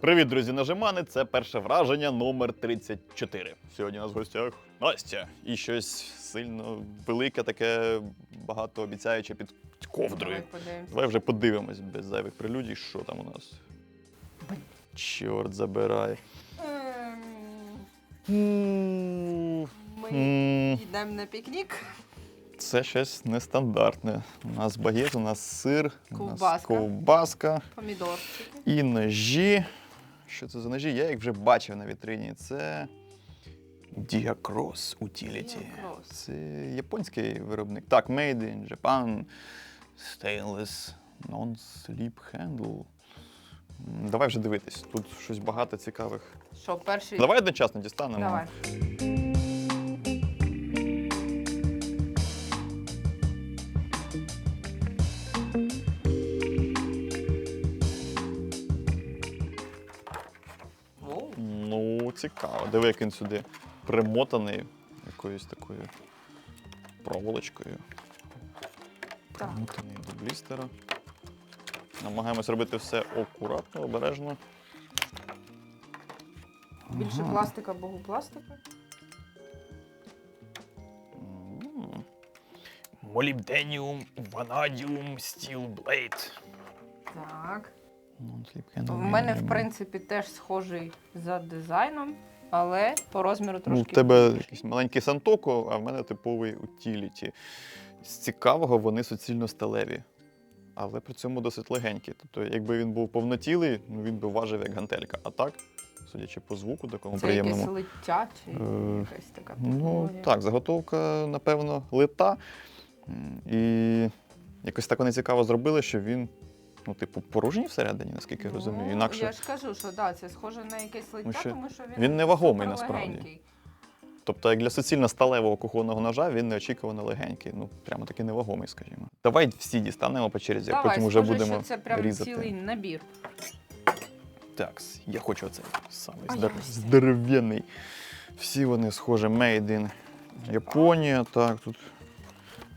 Привіт, друзі, нажимани. Це перше враження номер 34. Сьогодні у нас в гостях Настя. І щось сильно велике, таке багатообіцяюче під ковдрою. Давай. Давай вже подивимось без зайвих прелюдій, що там у нас. Чорт забирай. Ем, Ми йдемо на пікнік. Це щось нестандартне. У нас багет, у нас сир, у нас Ковбаска. ковбаска Помідорчики. і ножі. Що це за ножі? Я їх вже бачив на вітрині. Це Diacross Utility. Diacross. Це японський виробник. Так, Made in Japan. Stainless Non-Slip Handle. Давай вже дивитись. Тут щось багато цікавих. Що, перший? Давай одночасно дістанемо. Давай. Цікаво. Диви, як він сюди примотаний якоюсь такою проволочкою. Примотаний до блістера. Намагаємось робити все акуратно, обережно. Більше Ага. пластика, богу пластика. М. Молібденіум, ванадіум, стіл блейд. Так. Non-slip В мене, в принципі, теж схожий за дизайном, але по розміру Ну, трошки. в тебе якийсь маленький сантоко, а в мене типовий утіліті. З цікавого вони суцільно сталеві, але при цьому досить легенькі. Тобто, якби він був повнотілий, ну він би важив як гантелька. А так, судячи по звуку, такому Це якесь лиття чи Е, якась така Ну так, заготовка, напевно, лита. І якось так вони цікаво зробили, що він, ну, типу, порожній всередині, наскільки я розумію. Ну, Інакше Я ж кажу, що да, це схоже на якесь лиття, що тому що він, він невагомий насправді. Тобто, як для суцільно сталевого кухонного ножа, він неочікувано легенький. Ну, прямо таки невагомий, скажімо. Давай всі дістанемо по черзі, а Давай, потім вже будемо що це прям різати. цілий набір. Так, я хочу оцей самий здоровенний. Всі вони схожі Made in Японія. Так, тут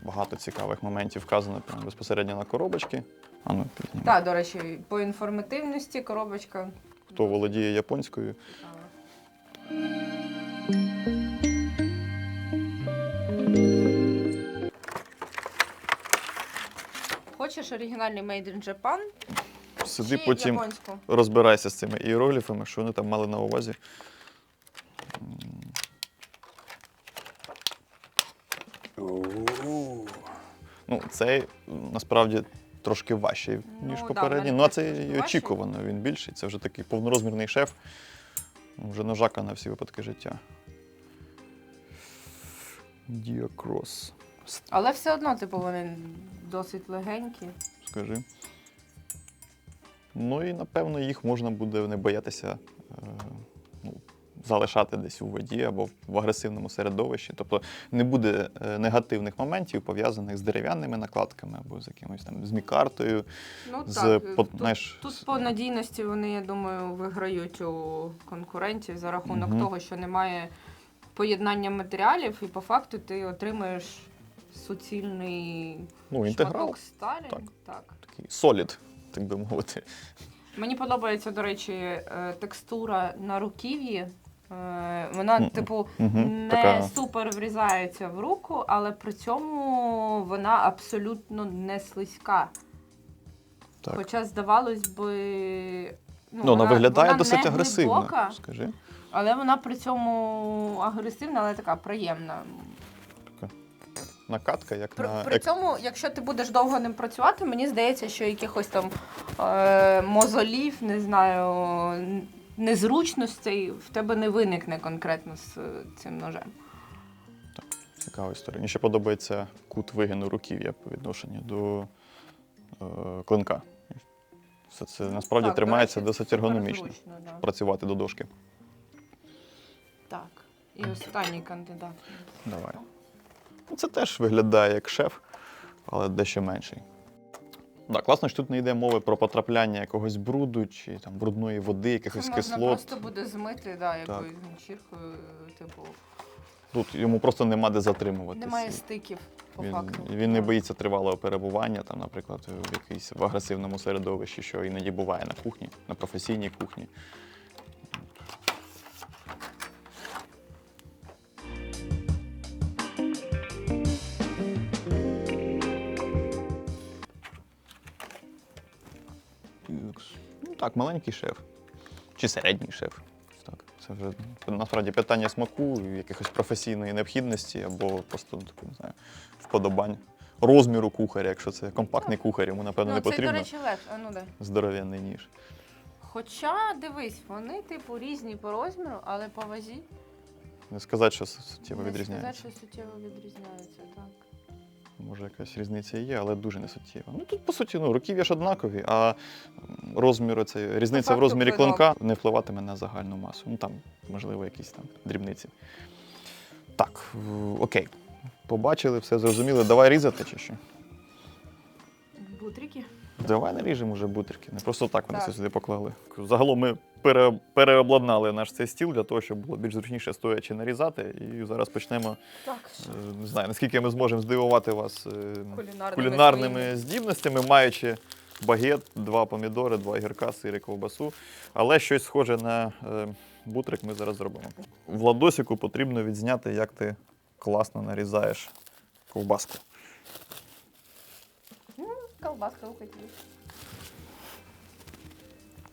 багато цікавих моментів вказано прямо безпосередньо на коробочки. А ну. Так, до речі, по інформативності коробочка. Хто володіє японською? Хочеш оригінальний Made in Japan? Сиди чи потім японську? розбирайся з цими іерогліфами, що вони там мали на увазі. Ну, цей насправді трошки важчий, Ну, ніж в попередній. мене Ну, а теж це трошки і важчий. очікувано, він більший. Це вже такий повнорозмірний шеф. Ну, Вже ножака на всі випадки життя. Діакрос. Але все одно, типу, вони досить легенькі. Скажи. Ну і напевно їх можна буде не боятися е, ну, залишати десь у воді або в агресивному середовищі. Тобто не буде е, негативних моментів, пов'язаних з дерев'яними накладками або з якимось там з мікартою. Ну З, так, по- тут, знаєш, тут по надійності вони, я думаю, виграють у конкурентів за рахунок Мгм. того, що немає поєднання матеріалів, і по факту ти отримуєш суцільний Ну, інтеграл сталі. так. так. такий солід, так би мовити. Мені подобається, до речі, е, текстура на руків'ї. Е, Вона, типу, не така- супер врізається в руку, але при цьому вона абсолютно не слизька. Так. Хоча, здавалось би. Ну, вона, виглядає вона досить не агресивно. глибока, Скажи. але вона при цьому агресивна, але така приємна. Накатка, як При, на при цьому, якщо ти будеш довго ним працювати, мені здається, що якихось там е, мозолів, не знаю, незручностей в тебе не виникне конкретно з е, цим ножем. Цікава історія. Мені ще подобається кут вигину руків'я по відношенню до е, клинка. Все це насправді Так, до тримається речі, досить ергономічно. зручно, да. Працювати до дошки. Так. І останній кандидат. Давай. Ну, Це теж виглядає як шеф, але дещо менший. Да, класно, що тут не йде мови про потрапляння якогось бруду чи там брудної води, Це якихось можна кислот. просто буде змити, да, якоюсь ганчіркою, типу. Тут йому просто нема де затримуватися. Немає стиків, по Він, факту. він не боїться тривалого перебування, там, наприклад, в якійсь в агресивному середовищі, що іноді буває на кухні, на професійній кухні. Ну так, маленький шеф. Чи середній шеф. Так, це вже насправді питання смаку, якихось професійної необхідності або просто ну, таке, не знаю, вподобань. Розміру кухаря, якщо це компактний кухар, йому напевно Ну, не потрібно до речі, легше. А ну де. здоров'яний ніж. Хоча, дивись, вони, типу, різні по розміру, але по вазі. Не сказати, що суттєво не відрізняється. сказати, що суттєво відрізняється, так. Може, якась різниця є, але дуже не суттєва. Ну тут, по суті, ну, руків'я ж однакові, а розмір, оцей, різниця в розмірі клинка не впливатиме на загальну масу. Ну там, можливо, якісь там дрібниці. Так, окей. Побачили, все зрозуміли. Давай різати чи що? Бутрики? Давай наріжемо вже бутерки. Не просто так вони Так. це сюди поклали. Загалом ми пере, переобладнали наш цей стіл для того, щоб було більш зручніше стоячи нарізати. І зараз почнемо. Так. е, Не знаю, наскільки ми зможемо здивувати вас е, Кулінарними кулінарними здібностями, маючи багет, два помідори, два гірка, сир і ковбасу. Але щось схоже на е, бутрик ми зараз зробимо. В ладосіку потрібно відзняти, як ти класно нарізаєш ковбаску. Колбаска ухотіла.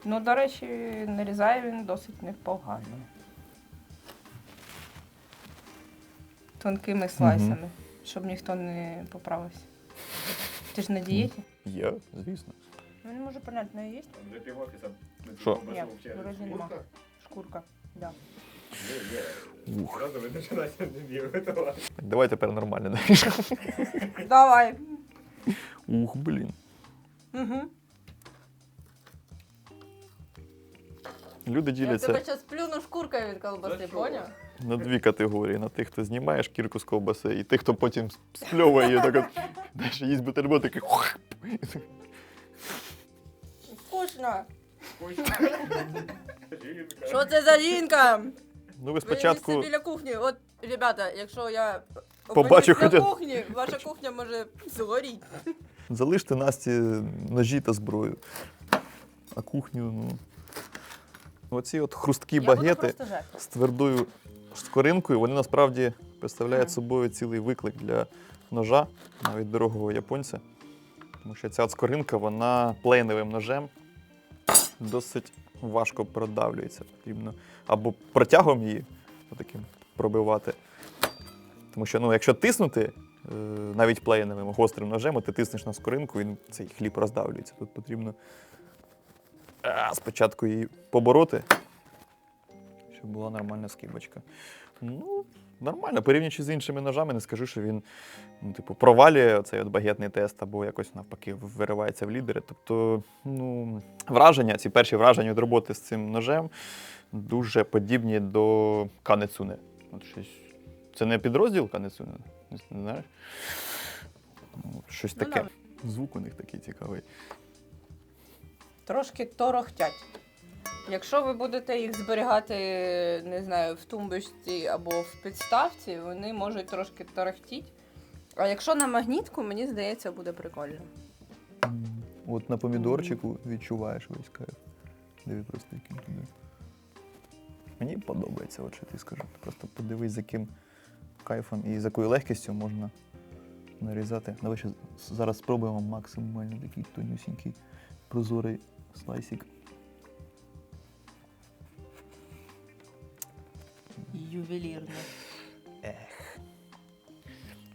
Ну, до речі, нарізає він досить непогано. Тонкими слайсами, щоб ніхто не поправився. Ти ж на дієті? Є, звісно. Ну, не можу поняти, не є? Для півофіса. Що? Ні, вроді нема. Шкурка. Да. Ух. Зразу ви починаєте не готувати. Так, давай тепер нормально наріжемо. Давай. Ух, блін. Угу. Люди Я діляться тебе зараз плюну шкуркою від колбаси, поняв? на дві категорії: на тих, хто знімає шкірку з ковбаси, і тих, хто потім спльовує її так от. Далі їсть бутерброд, такий. хух. Вкусно. Що це за жінка? Ну, ви спочатку. біля кухні. От, ребята, якщо я Побачу хоча- кухні, ваша кухня може згоріти. Залиште Насті ножі та зброю. А кухню, ну. Оці от хрусткі багети з твердою скоринкою, вони насправді представляють собою цілий виклик для ножа, навіть дорогого японця. Тому що ця от скоринка, вона плейновим ножем досить важко продавлюється. Потрібно або протягом її таким пробивати. Тому що, ну, якщо тиснути е, навіть плейновим гострим ножем, ти тиснеш на скоринку, і цей хліб роздавлюється. Тут потрібно а, спочатку її побороти, щоб була нормальна скибочка. Ну, нормально. Порівнюючи з іншими ножами, не скажу, що він ну, типу, провалює цей от багетний тест або якось навпаки виривається в лідери. Тобто, ну, враження, ці перші враження від роботи з цим ножем дуже подібні до канецуне. От щось. Це не підрозділ канецуне? Не знаєш? Щось Ну, таке. Звук у них такий цікавий. Трошки торохтять. Якщо ви будете їх зберігати, не знаю, в тумбочці або в підставці, вони можуть трошки торохтіти. А якщо на магнітку, мені здається, буде прикольно. От на помідорчику відчуваєш весь кайф. Диви просто яким туди. Мені подобається, от що ти скажу. Просто подивись, з яким кайфом і з якою легкістю можна нарізати. Давай ще зараз спробуємо максимально такий тонюсінький прозорий слайсик. Ювелірно.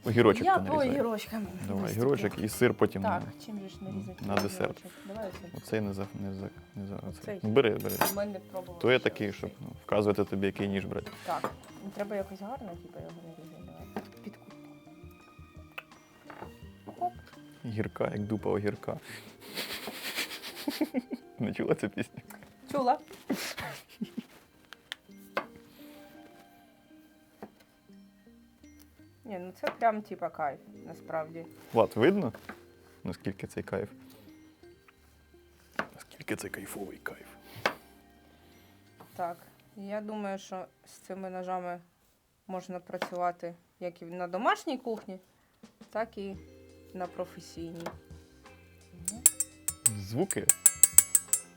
Огірочок Я по огірочкам. Давай, огірочок і сир потім Так, чим же ж нарізати? на десерт. огірочок? Давай оце. Оцей не за не за не за оцей. Оцей? Ну, Бери, бери. У мене пробувала. То ще такий, оцей. щоб ну, вказувати тобі, який ніж брати. Так, ну, треба якось гарно, типу, його нарізати. Давай. Під кут. Гірка, як дупа огірка. Не чула цю пісню? Чула? Ні, ну це прям типа кайф, насправді. Влад, видно, наскільки цей кайф? Наскільки це кайфовий кайф. Так, я думаю, що з цими ножами можна працювати як і на домашній кухні, так і на професійній. Звуки.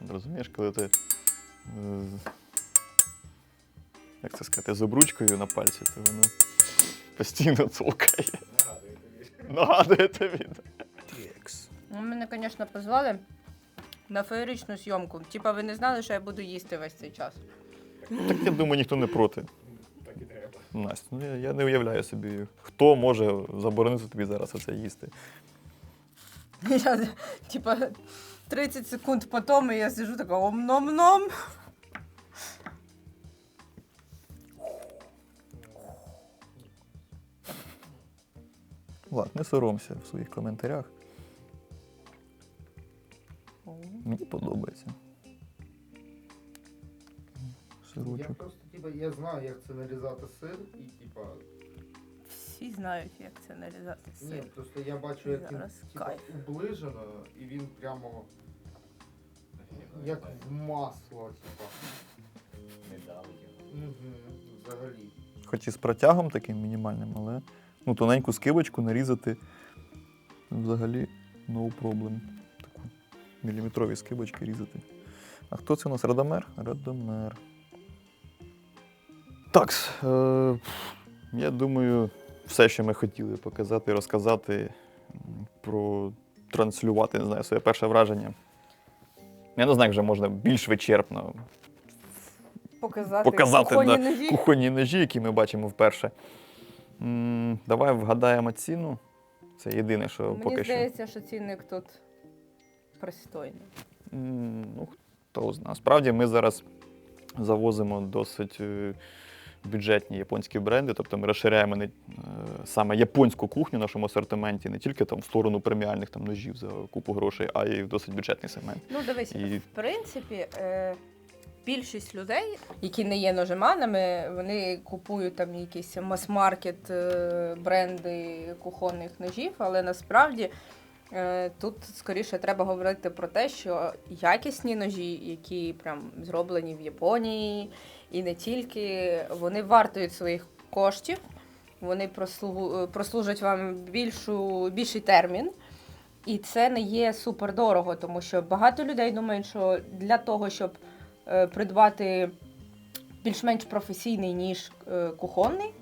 Розумієш, коли ти. е, Як це сказати, з обручкою на пальці, то воно постійно цокає. Нагадує тобі. Ну, Мене, звісно, позвали на феєричну зйомку. Типа, ви не знали, що я буду їсти весь цей час. Так я думаю, ніхто не проти. Так і треба. Настя, ну я, я не уявляю собі, хто може заборонити тобі зараз оце їсти. Я, типа, 30 секунд по тому я сижу така ом-ном-ном. Влад, не соромся в своїх коментарях. Мені подобається. Я Сирочок. просто, типа, я знаю, як це нарізати сир, і типа. Всі знають, як це нарізати Ні, просто я бачу, як він Зараз типа, кайф. уближено, і він прямо як в масло, типа. Не дали його. Угу, взагалі. Хоч і з протягом таким мінімальним, але ну, тоненьку скибочку нарізати взагалі no problem. Таку міліметрові скибочки різати. А хто це у нас? Радомер? Радомер. Так, е, я думаю, все, що ми хотіли показати, розказати, м, протранслювати, не знаю, своє перше враження. Я не знаю, як вже можна більш вичерпно Показати, Показати, кухонні да, ножі. кухонні ножі, які ми бачимо вперше. М, Давай вгадаємо ціну. Це єдине, що Мені поки здається, що цінник тут пристойний. що. М, Ну, хто знає. Справді ми зараз завозимо досить е, бюджетні японські бренди, тобто ми розширяємо не, е, саме японську кухню в нашому асортименті, не тільки там в сторону преміальних там, ножів за купу грошей, а й в досить бюджетний сегмент. Ну, дивись, І- в принципі, е, більшість людей, які не є ножеманами, вони купують там якісь мас-маркет е, бренди кухонних ножів, але насправді. Е, Тут скоріше треба говорити про те, що якісні ножі, які прям зроблені в Японії, і не тільки, вони вартують своїх коштів, вони прослужать вам більшу, більший термін. І це не є супер дорого, тому що багато людей думають, що для того, щоб е, придбати більш-менш професійний ніж е, кухонний,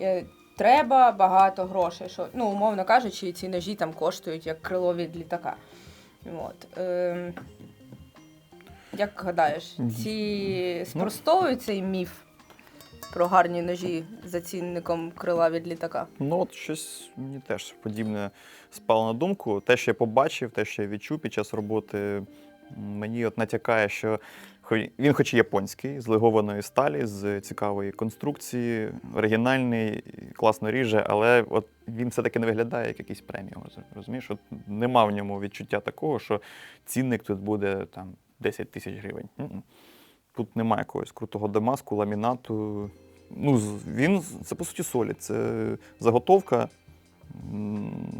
е, треба багато грошей. Що, ну, умовно кажучи, ці ножі там коштують як крило від літака. От. Е, як гадаєш, ці спростовують цей міф про гарні ножі за цінником крила від літака? Ну, от щось мені теж подібне спало на думку. Те, що я побачив, те, що я відчув під час роботи, мені от натякає, що він, хоч і японський, з легованої сталі, з цікавої конструкції, оригінальний, класно ріже, але от він все-таки не виглядає як якийсь преміум. Розумієш, от нема в ньому відчуття такого, що цінник тут буде там 10 тисяч гривень. Тут немає якогось крутого дамаску, ламінату. Ну, він це по суті солід. Це заготовка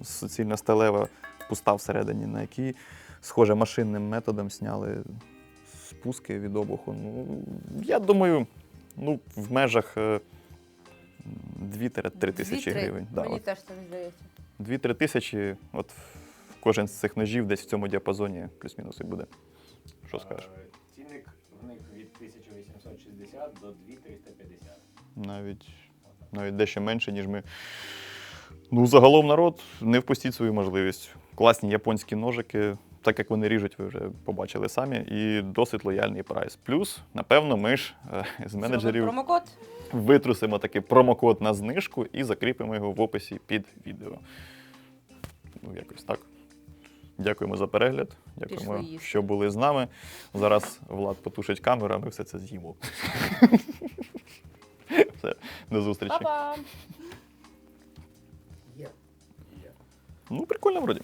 суцільно сталева, пуста всередині, на якій, схоже, машинним методом сняли спуски від обуху. Ну, я думаю, ну, в межах е, 2-3 тисячі Дві-три. гривень. Да, Мені от теж так здається. 2-3 тисячі, от кожен з цих ножів десь в цьому діапазоні плюс-мінус і буде. Що скажеш? Е, Цінник в них від 1860 до 2350. Навіть, навіть дещо менше, ніж ми. Ну, загалом народ, не впустіть свою можливість. Класні японські ножики, так як вони ріжуть, ви вже побачили самі, і досить лояльний прайс. Плюс, напевно, ми ж е, з менеджерів промокод. витрусимо такий промокод на знижку і закріпимо його в описі під відео. Ну, якось так. Дякуємо за перегляд. Дякуємо, Пішли їсти. що були з нами. Зараз Влад потушить камеру, а ми все це з'їмо. Все, до зустрічі. Па-па! Ну, прикольно вроді.